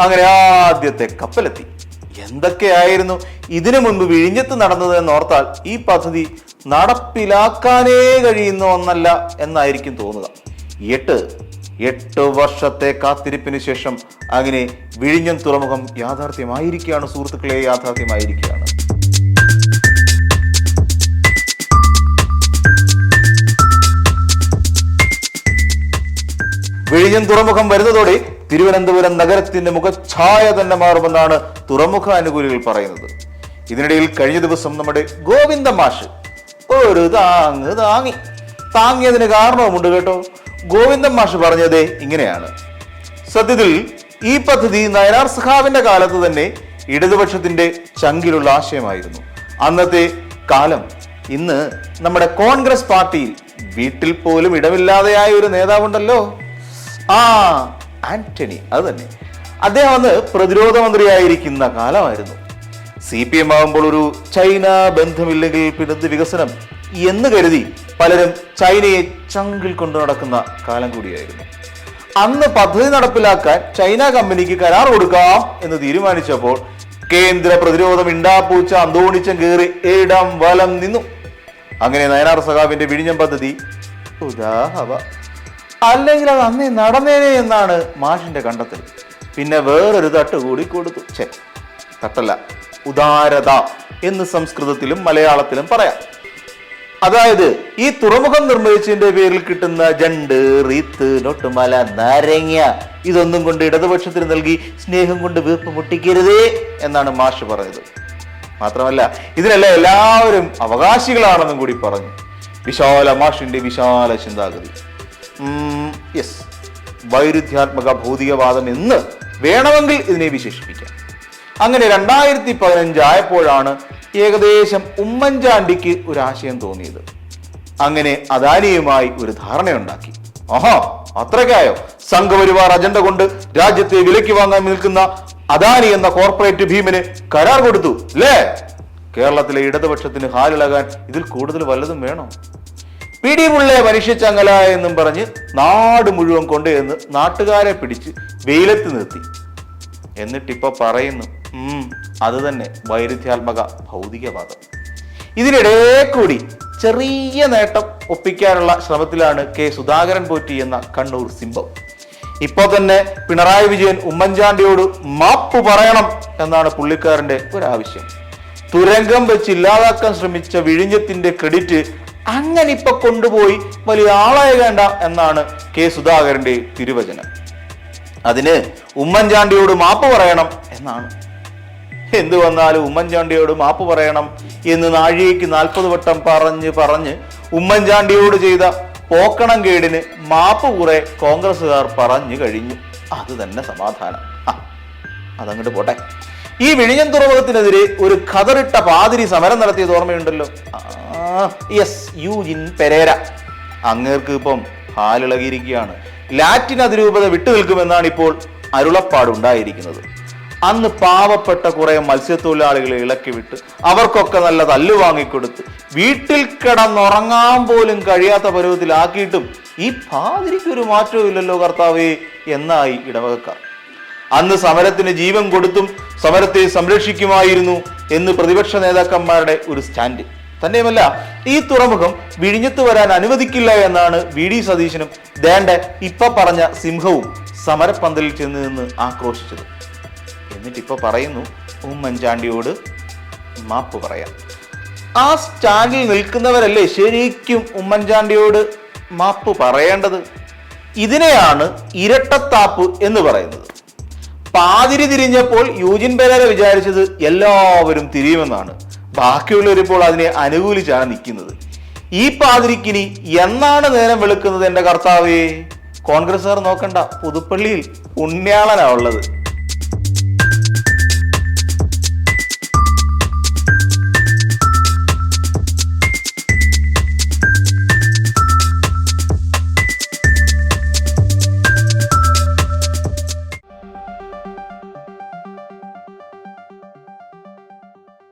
അങ്ങനെ ആദ്യത്തെ കപ്പലെത്തി. എന്തൊക്കെയായിരുന്നു ഇതിനു മുൻപ് വിഴിഞ്ഞത്ത് നടന്നത് എന്നോർത്താൽ ഈ പദ്ധതി നടപ്പിലാക്കാനേ കഴിയുന്ന ഒന്നല്ല എന്നായിരിക്കും തോന്നുക. എട്ട് എട്ട് വർഷത്തെ കാത്തിരിപ്പിന് ശേഷം അങ്ങനെ വിഴിഞ്ഞം തുറമുഖം യാഥാർത്ഥ്യമായിരിക്കുകയാണ് സുഹൃത്തുക്കളെ യാഥാർത്ഥ്യമായിരിക്കുകയാണ്. വിഴിഞ്ഞം തുറമുഖം വരുന്നതോടെ തിരുവനന്തപുരം നഗരത്തിന്റെ മുഖഛായ തന്നെ മാറുമെന്നാണ് തുറമുഖ അനുകൂലികൾ പറയുന്നത്. ഇതിനിടയിൽ കഴിഞ്ഞ ദിവസം നമ്മുടെ ഗോവിന്ദ മാഷ് ഒരു താങ് താങ്ങി. താങ്ങിയതിന് കാരണവുമുണ്ട് കേട്ടോ. ഗോവിന്ദ മാഷ് പറഞ്ഞത് ഇങ്ങനെയാണ്. സത്യത്തിൽ ഈ പദ്ധതി നയനാർ സഖാവിന്റെ കാലത്ത് തന്നെ ഇടതുപക്ഷത്തിന്റെ ചങ്കിലുള്ള ആശയമായിരുന്നു. അന്നത്തെ കാലം ഇന്ന് നമ്മുടെ കോൺഗ്രസ് പാർട്ടിയിൽ വീട്ടിൽ പോലും ഇടമില്ലാതെയായ ഒരു നേതാവുണ്ടല്ലോ. ആ ആന്റണി അത് തന്നെ. അദ്ദേഹം അന്ന് പ്രതിരോധ മന്ത്രിയായിരിക്കുന്ന കാലമായിരുന്നു. സി പി എം ആകുമ്പോൾ ഒരു ചൈന ബന്ധമില്ലെങ്കിൽ പിന്നെന്ത് വികസനം എന്ന് കരുതി പലരും ചൈനയെ ചങ്കിൽ കൊണ്ടു നടക്കുന്ന കാലം കൂടിയായിരുന്നു. അന്ന് പദ്ധതി നടപ്പിലാക്കാൻ ചൈന കമ്പനിക്ക് കരാർ കൊടുക്കാം എന്ന് തീരുമാനിച്ചപ്പോൾ കേന്ദ്ര പ്രതിരോധം ഇണ്ടാപ്പൂച്ച അന്തോണിച്ചം കയറി ഇടം വലം നിന്നു. അങ്ങനെ നയനാർ സഖാവിന്റെ വിഴിഞ്ഞം പദ്ധതി ഉദാഹവ. അല്ലെങ്കിൽ അത് അന്നേ നടന്നേനെ എന്നാണ് മാഷിന്റെ കണ്ടെത്തൽ. പിന്നെ വേറൊരു തട്ട് കൂടി കൊടുത്തു. ചെ തട്ടല്ല. ഉദാരത എന്ന് സംസ്കൃതത്തിലും മലയാളത്തിലും പറയാം. അതായത് ഈ തുറമുഖം നിർമ്മിച്ചതിന്റെ പേരിൽ കിട്ടുന്ന ജണ്ട് റീത്ത് നൊട്ടുമല നാരങ്ങ ഇതൊന്നും കൊണ്ട് ഇടതുപക്ഷത്തിന് നൽകി സ്നേഹം കൊണ്ട് വീർപ്പ് മുട്ടിക്കരുതേ എന്നാണ് മാഷ് പറഞ്ഞത് മാത്രമല്ല ഇതിനെല്ലാം എല്ലാവരും അവകാശികളാണെന്നും കൂടി പറഞ്ഞു. വിശാല മാഷിന്റെ വിശാല ചിന്താഗതി. യെസ് വൈരുദ്ധ്യാത്മക ഭൗതികവാദം എന്ന് വേണമെങ്കിൽ ഇതിനെ വിശേഷിപ്പിക്കാം. അങ്ങനെ രണ്ടായിരത്തി പതിനഞ്ചായപ്പോഴാണ് ഏകദേശം ഉമ്മൻചാണ്ടിക്ക് ഒരു ആശയം തോന്നിയത്. അങ്ങനെ അദാനിയുമായി ഒരു ധാരണയുണ്ടാക്കി. ആഹാ അത്രയ്ക്കായോ? സംഘപരിവാർ അജണ്ട കൊണ്ട് രാജ്യത്തെ വിലയ്ക്ക് വാങ്ങാൻ നിൽക്കുന്ന അദാനി എന്ന കോർപ്പറേറ്റ് ഭീമന് കരാർ കൊടുത്തു അല്ലേ? കേരളത്തിലെ ഇടതുപക്ഷത്തിന് ഹാലിളകാൻ ഇതിൽ കൂടുതൽ വല്ലതും വേണോ? പിടിമുള്ള മനുഷ്യച്ചങ്ങല എന്നും പറഞ്ഞ് നാട് മുഴുവൻ കൊണ്ടുചെന്ന് നാട്ടുകാരെ പിടിച്ച് വെയിലത്ത് നിർത്തി. എന്നിട്ടിപ്പോ പറയുന്നു അത് തന്നെ വൈരുദ്ധ്യാത്മക ഭൗതികവാദം. ഇതിനിടെ കൂടി ചെറിയ നേട്ടം ഒപ്പിക്കാനുള്ള ശ്രമത്തിലാണ് കെ സുധാകരൻ പോറ്റി എന്ന കണ്ണൂർ സിംബം ഇപ്പോ തന്നെ പിണറായി വിജയൻ ഉമ്മൻചാണ്ടിയോട് മാപ്പ് പറയണം എന്നാണ് പുള്ളിക്കാരന്റെ ഒരാവശ്യം. തുരങ്കം വെച്ച് ഇല്ലാതാക്കാൻ ശ്രമിച്ച വിഴിഞ്ഞത്തിന്റെ ക്രെഡിറ്റ് അങ്ങനെ ഇപ്പൊ കൊണ്ടുപോയി വലിയ ആളായ വേണ്ട എന്നാണ് കെ സുധാകരന്റെ തിരുവചനം. അതിന് ഉമ്മൻചാണ്ടിയോട് മാപ്പ് പറയണം എന്നാണ്. എന്തു വന്നാലും ഉമ്മൻചാണ്ടിയോട് മാപ്പ് പറയണം എന്ന് നാഴികയ്ക്ക് നാൽപ്പത് വട്ടം പറഞ്ഞ് പറഞ്ഞ് ഉമ്മൻചാണ്ടിയോട് ചെയ്ത പോക്കണം കേടിന് മാപ്പ് കുറെ കോൺഗ്രസ്സുകാർ പറഞ്ഞു കഴിഞ്ഞു. അത് തന്നെ സമാധാനം. അതങ്ങോട്ട് പോട്ടെ. ഈ വിഴിഞ്ഞം തുറമുഖത്തിനെതിരെ ഒരു ഖതറിട്ട പാതിരി സമരം നടത്തിയത് ഓർമ്മയുണ്ടല്ലോ? യെസ് യൂജിൻ പെരേര അങ്ങേർക്ക് ഇപ്പം ഹാലിളകിയിരിക്കുകയാണ്. ലാറ്റിൻ അതിരൂപത വിട്ടു നിൽക്കുമെന്നാണ് ഇപ്പോൾ അരുളപ്പാടുണ്ടായിരിക്കുന്നത്. അന്ന് പാവപ്പെട്ട കുറെ മത്സ്യത്തൊഴിലാളികളെ ഇളക്കി വിട്ട് അവർക്കൊക്കെ നല്ല തല്ലു വാങ്ങിക്കൊടുത്ത് വീട്ടിൽ കിടന്നുറങ്ങാൻ പോലും കഴിയാത്ത പരുവത്തിലാക്കിയിട്ടും ഈ പാതിരിക്കൊരു മാറ്റവും ഇല്ലല്ലോ കർത്താവേ എന്നായി ഇടവകക്കാർ. അന്ന് സമരത്തിന് ജീവൻ കൊടുത്തും സമരത്തെ സംരക്ഷിക്കുമായിരുന്നു എന്ന് പ്രതിപക്ഷ നേതാക്കന്മാരുടെ ഒരു സ്റ്റാൻഡ്. തന്നെയുമല്ല ഈ തുറമുഖം വിഴിഞ്ഞത്ത് വരാൻ അനുവദിക്കില്ല എന്നാണ് വി ഡി സതീശനും ദേണ്ട ഇപ്പ പറഞ്ഞ സിംഹവും സമരപ്പന്തലിൽ ചെന്ന് നിന്ന് ആക്രോശിച്ചത്. എന്നിട്ട് ഇപ്പൊ പറയുന്നു ഉമ്മൻചാണ്ടിയോട് മാപ്പ് പറയാം. ആ സ്റ്റാൻഡിൽ നിൽക്കുന്നവരല്ലേ ശരിക്കും ഉമ്മൻചാണ്ടിയോട് മാപ്പ് പറയേണ്ടത്? ഇതിനെയാണ് ഇരട്ടത്താപ്പ് എന്ന് പറയുന്നത്. പാതിരി തിരിഞ്ഞപ്പോൾ യൂജിൻ പെരേര വിചാരിച്ചത് എല്ലാവരും തിരിയുമെന്നാണ്. ബാക്കിയുള്ളവരിപ്പോൾ അതിനെ അനുകൂലിച്ചാണ് നിൽക്കുന്നത്. ഈ പാതിരിക്കിനി എന്നാണ് നേരം വെളുക്കുന്നത് എന്റെ കർത്താവേ? കോൺഗ്രസ്സുകാർ നോക്കണ്ട പുതുപ്പള്ളിയിൽ പുണ്യാളനാ ഉള്ളത്.